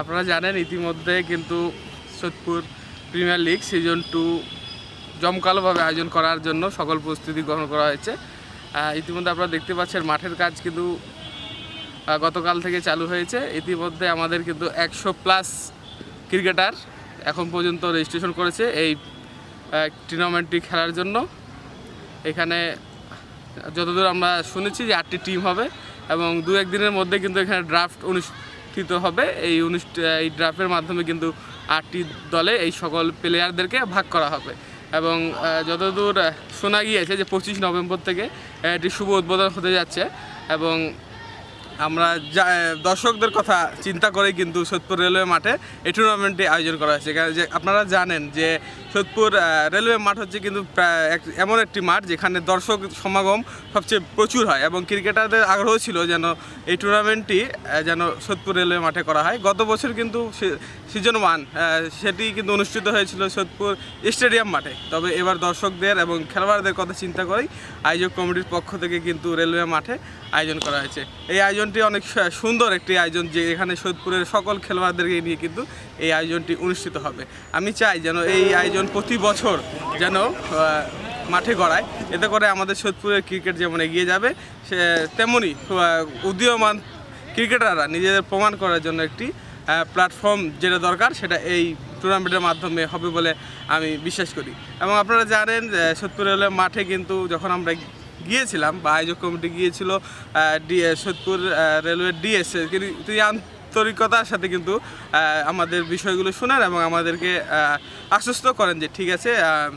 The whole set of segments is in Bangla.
আপনারা জানেন ইতিমধ্যে কিন্তু Sodepur premier league season two জমকালোভাবে আয়োজন করার জন্য সকল প্রস্তুতি গ্রহণ করা হয়েছে। ইতিমধ্যে আপনারা দেখতে পাচ্ছেন মাঠের কাজ কিন্তু গতকাল থেকে চালু হয়েছে। ইতিমধ্যে আমাদের কিন্তু একশো প্লাস ক্রিকেটার এখন পর্যন্ত রেজিস্ট্রেশন করেছে এই টুর্নামেন্টটি খেলার জন্য। এখানে যতদূর আমরা শুনেছি যে আটটি টিম হবে এবং দু একদিনের মধ্যে কিন্তু এখানে ড্রাফট অনুষ্ঠিত হবে। এই অনুষ্ঠ, এই ড্রাফের মাধ্যমে কিন্তু আটটি দলে এই সকল প্লেয়ারদেরকে ভাগ করা হবে। এবং যতদূর শোনা গিয়েছে যে পঁচিশ নভেম্বর থেকে এটি শুভ উদ্বোধন হতে যাচ্ছে। এবং আমরা দর্শকদের কথা চিন্তা করে কিন্তু সোদপুর রেলওয়ে মাঠে এই টুর্নামেন্টটি আয়োজন করা হয়েছে। যে আপনারা জানেন যে সোদপুর রেলওয়ে মাঠ হচ্ছে কিন্তু এমন একটি মাঠ যেখানে দর্শক সমাগম সবচেয়ে প্রচুর হয় এবং ক্রিকেটারদের আগ্রহ ছিল যেন এই টুর্নামেন্টটি যেন সোদপুর রেলওয়ে মাঠে করা হয়। গত বছর কিন্তু সিজন ওয়ান সেটি কিন্তু অনুষ্ঠিত হয়েছিল সোদপুর স্টেডিয়াম মাঠে। তবে এবার দর্শকদের এবং খেলোয়াড়দের কথা চিন্তা করেই আয়োজক কমিটির পক্ষ থেকে কিন্তু রেলওয়ে মাঠে আয়োজন করা হয়েছে। এই আয়োজনটি অনেক সুন্দর একটি আয়োজন যে এখানে সোদপুরের সকল খেলোয়াড়দেরকে নিয়ে কিন্তু এই আয়োজনটি অনুষ্ঠিত হবে। আমি চাই যেন এই আয়োজন প্রতি বছর যেন মাঠে গড়ায়। এতে করে আমাদের সোদপুরের ক্রিকেট যেমন এগিয়ে যাবে, সে তেমনই উদীয়মান ক্রিকেটাররা নিজেদের প্রমাণ করার জন্য একটি প্ল্যাটফর্ম যেটা দরকার, সেটা এই টুর্নামেন্টের মাধ্যমে হবে বলে আমি বিশ্বাস করি। এবং আপনারা জানেন যে সোদপুর রেলওয়ে মাঠে কিন্তু যখন আমরা গিয়েছিলাম, বা আয়োজক কমিটি গিয়েছিল সোদপুর রেলওয়ে ডিএস তিনি আন্তরিকতার সাথে কিন্তু আমাদের বিষয়গুলো শুনেন এবং আমাদেরকে আশ্বস্ত করেন যে ঠিক আছে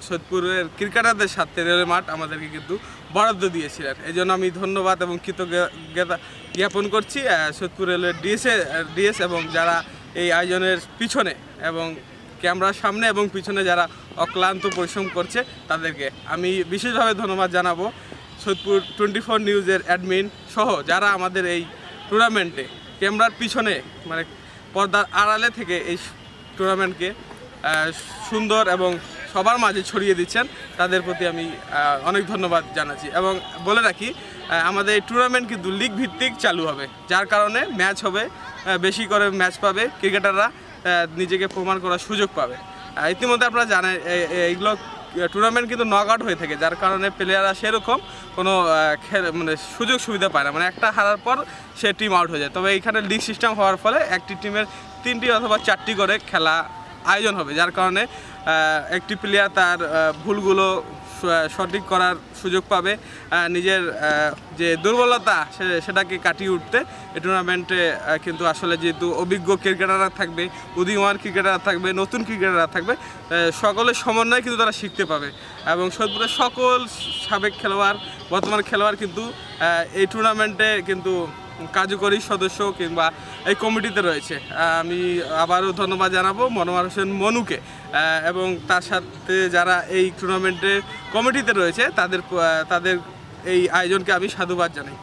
সোদপুরের ক্রিকেটারদের সাথে রেলওয়ে মাঠ আমাদেরকে কিন্তু বরাদ্দ দিয়েছিলেন। এই জন্য আমি ধন্যবাদ এবং কৃতজ্ঞতা জ্ঞাপন করছি সোদপুর রেলওয়ে ডিএসএ ডিএস এবং যারা এই আয়োজনের পিছনে এবং ক্যামেরার সামনে এবং পিছনে যারা অক্লান্ত পরিশ্রম করছে, তাদেরকে আমি বিশেষভাবে ধন্যবাদ জানাব। সোদপুর টোয়েন্টি ফোর নিউজের অ্যাডমিন সহ যারা আমাদের এই টুর্নামেন্টে ক্যামেরার পিছনে মানে পর্দার আড়ালে থেকে এই টুর্নামেন্টকে সুন্দর এবং সবার মাঝে ছড়িয়ে দিচ্ছেন, তাদের প্রতি আমি অনেক ধন্যবাদ জানাচ্ছি। এবং বলে রাখি আমাদের এই টুর্নামেন্ট কিন্তু লিগ ভিত্তিক চালু হবে, যার কারণে ম্যাচ হবে বেশি করে ম্যাচ পাবে, ক্রিকেটাররা নিজেকে প্রমাণ করার সুযোগ পাবে। ইতিমধ্যে আপনারা জানেন এইগুলো টুর্নামেন্ট কিন্তু নক আউট হয়ে থাকে, যার কারণে প্লেয়াররা সেরকম কোনো মানে সুযোগ সুবিধা পায় না। মানে একটা হারার পর সে টিম আউট হয়ে যায়। তবে এইখানে লিগ সিস্টেম হওয়ার ফলে একটি টিমের তিনটি অথবা চারটি করে খেলা আয়োজন হবে, যার কারণে একটি প্লেয়ার তার ভুলগুলো সঠিক করার সুযোগ পাবে। নিজের যে দুর্বলতা সেটাকে কাটিয়ে উঠতে এই টুর্নামেন্টে কিন্তু আসলে যেহেতু অভিজ্ঞ ক্রিকেটাররা থাকবে, উদীয়মান ক্রিকেটাররা থাকবে, নতুন ক্রিকেটাররা থাকবে সকলের সমন্বয়ে কিন্তু তারা শিখতে পাবে। এবং সোদপুরের সকল সাবেক খেলোয়াড়, বর্তমান খেলোয়াড় কিন্তু এই টুর্নামেন্টে কিন্তু কার্যকরী সদস্য কিংবা এই কমিটিতে রয়েছে। আমি আবারও ধন্যবাদ জানাব মনোয়ার হোসেন মনুকে। এবং তার সাথে যারা এই টুর্নামেন্টে কমিটিতে রয়েছে, তাদের তাদের এই আয়োজনকে আমি সাধুবাদ জানাই।